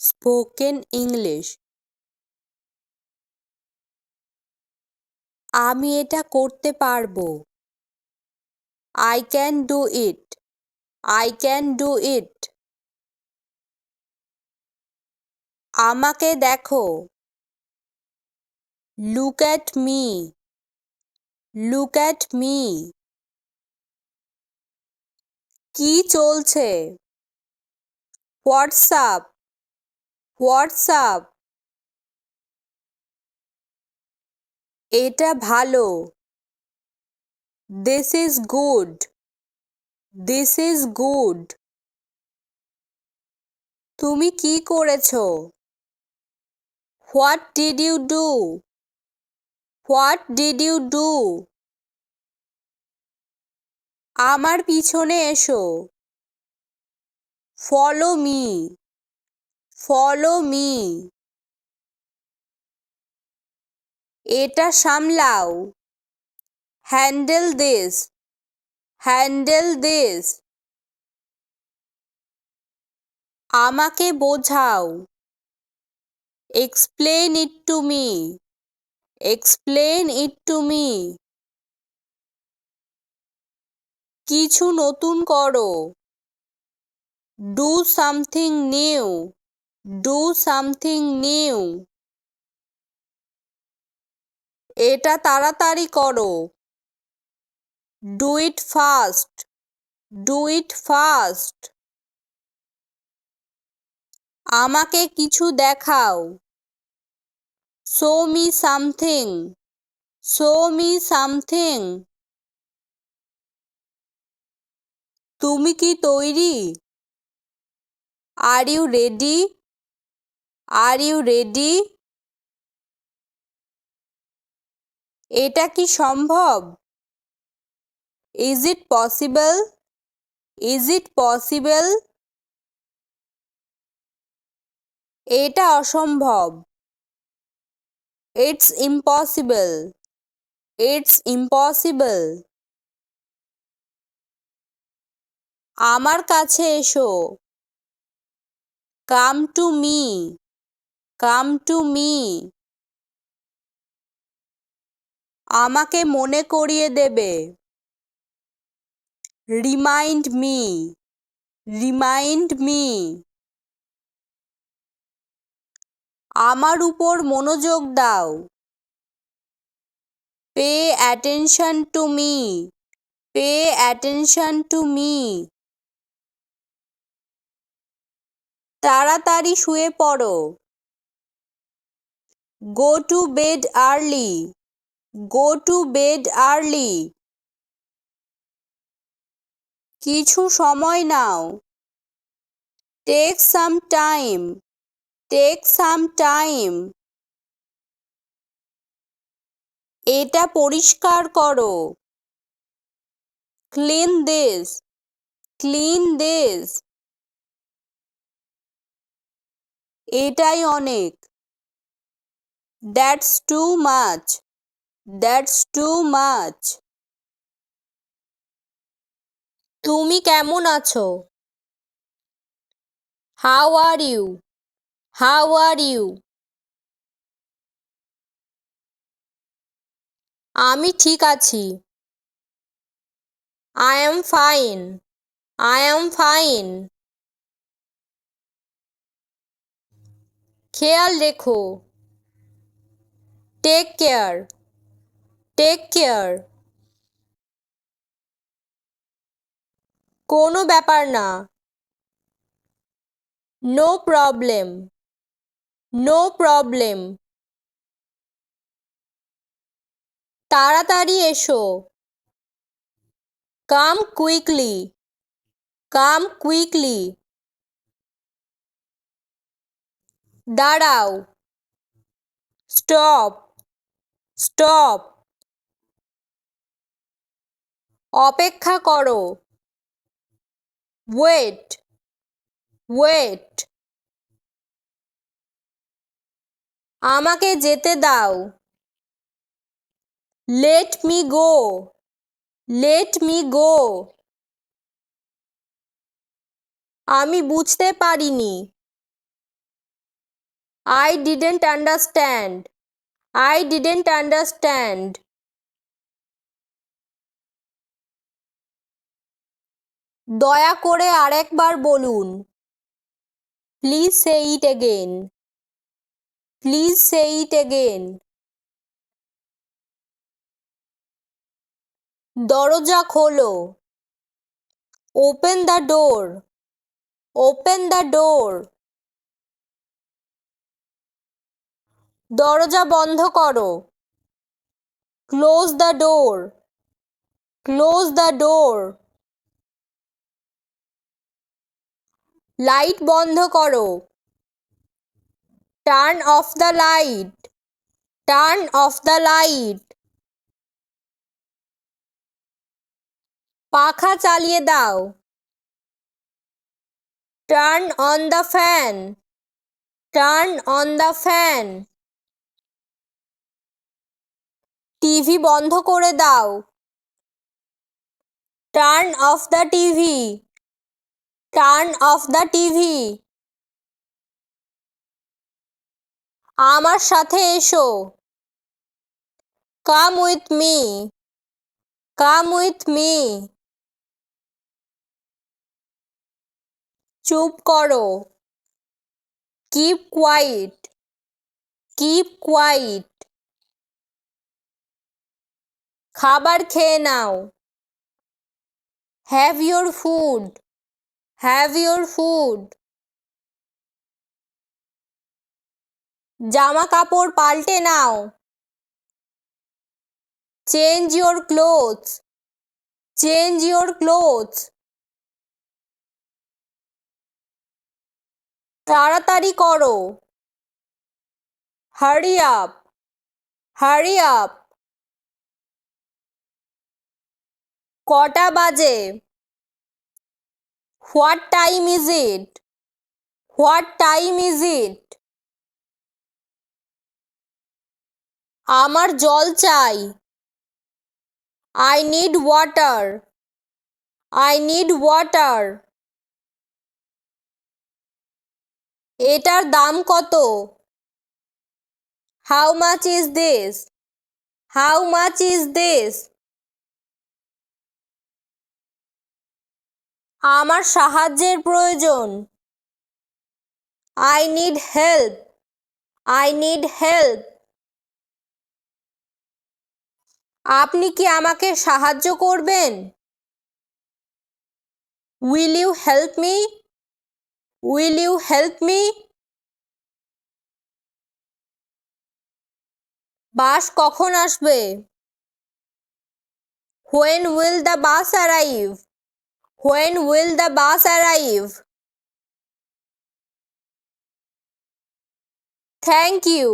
Spoken English. আমি এটা করতে পারব। I can do it I can do it আমাকে দেখো। Look at me look at me কি চলছে? WhatsApp WhatsApp. এটা ভালো। This is good this is good তুমি কি করেছ? What did you do what did you do আমার পিছনে এসো। ফলো মি ফলো মি এটা সামলাও। হ্যান্ডেল দিস হ্যান্ডেল দিস আমাকে বোঝাও। Explain it to me explain it to me কিছু নতুন করো। Do something new do something new এটা তাড়াতাড়ি করো। Do it fast do it fast আমাকে কিছু দেখাও। Show me something show me something তুমি কি তৈরি? Are you ready are you ready এটা কি সম্ভব? Is it possible is it possible এটা অসম্ভব। ইটস ইম্পসিবল ইটস ইম্পসিবল আমার কাছে এসো। Come to me come to me আমাকে মনে করিয়ে দেবে। রিমাইন্ড মি রিমাইন্ড মি আমার উপর মনোযোগ দাও। Pay attention to me pay attention to me তাড়াতাড়ি শুয়ে পড়ো। Go to bed early go to bed early কিছু সময় নাও। Take some time take some time এটা পরিষ্কার করো। ক্লিন দিস ক্লিন দিস এটাই অনেক। That's too much that's too much তুমি কেমন আছো? How are you how are you আমি ঠিক আছি। I am fine I am fine খেয়াল রেখো। টেক কেয়ার টেক কেয়ার কোনো ব্যাপার না। নো প্রবলেম নো প্রবলেম তাড়াতাড়ি এসো। কাম কুইকলি কাম কুইকলি দাঁড়াও। Stop stop. অপেক্ষা করো। ওয়েট। ওয়েট। আমাকে যেতে দাও। Let me go. Let me go. আমি বুঝতে পারিনি। I didn't understand. I didn't understand দয়া করে আরেকবার বলুন। Please say it again please say it again দরজা খোলো। Open the door open the door দরজা বন্ধ করো। Close the door close the door light বন্ধ করো। Turn off the light turn off the light পাখা চালিয়ে দাও। Turn on the fan turn on the fan TV বন্ধ করে দাও। Turn off the TV turn off the TV আমার সাথে এসো। Come with me come with me চুপ করো। কিপ কোয়াইট কিপ কোয়াইট খাবার খেয়ে নাও। Have your food have your food জামা কাপড় পাল্টে নাও। Change your clothes change your clothes তাড়াতাড়ি করো। হারি আপ হারি আপ কটা বাজে? What time is it what time is it আমার জল চাই। I need water I need water এটার দাম কত? How much is this how much is this আমার সাহায্যের প্রয়োজন। I need help I need help আপনি কি আমাকে সাহায্য করবেন? Will you help me will you help me bus কখন আসবে? When will the bus arrive when will the bus arrive thank you